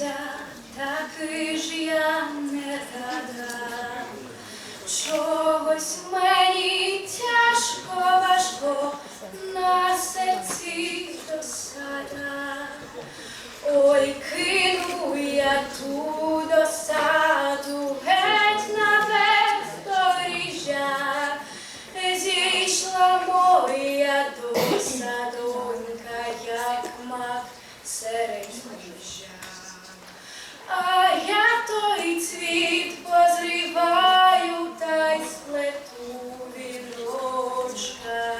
не журюся, таки ж я не рада. Чогось мені тяжко, важко, на серці досада. Ой, кину я ту досаду геть на бездоріжжя. Зійшла моя доса, донька, як мак серед міжжа. А я той цвіт позріваю та й сплету віночка,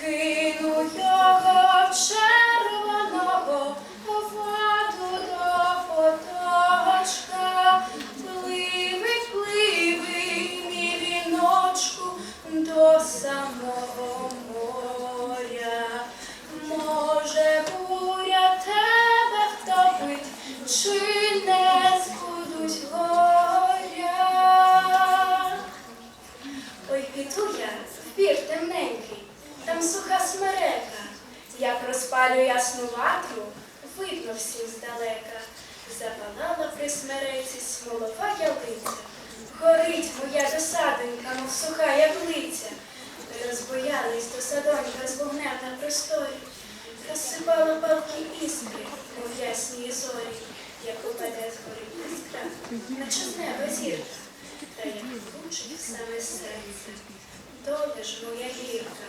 кину його червоного в воду до поточка, пливи, пливи, віночку до самого бір темненький, там суха смерека. Як розпалю ясну ватру, видно всім здалека. Запалала при смереці смолова ялиця. Горить моя досадонька, мов суха яблиця. Розбоялись досадонька з вогнем на просторі. Розсипала палки іскри, мов ясні зорі, як упаде з гори іскра, наче з неба зірка. Та як влучить саме серце, доля ж моя гірка.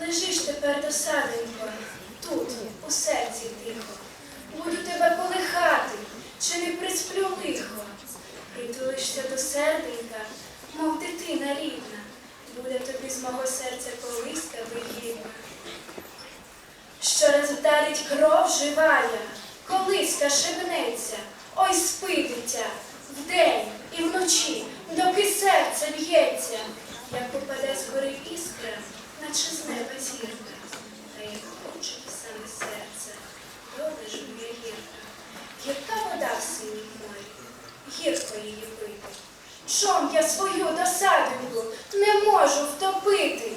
Лежиш тепер досаденько, тут, у серці тихо. Буду тебе колихати, чи не присплю лихо. Притулишся до серденька, мов дитина рідна. Буде тобі з мого серця колиска вигідна. Щораз вдарить кров живая, колиска шибнеться, ой спи, дитя, вдень і вночі, доки серце б'ється, як упаде з гори іскра, наче з неба зірка, та як хоче в саме серце, доля ж моя гірка, гірка вода в синій морі, гірко її пити. Чом я свою досадинку не можу втопити?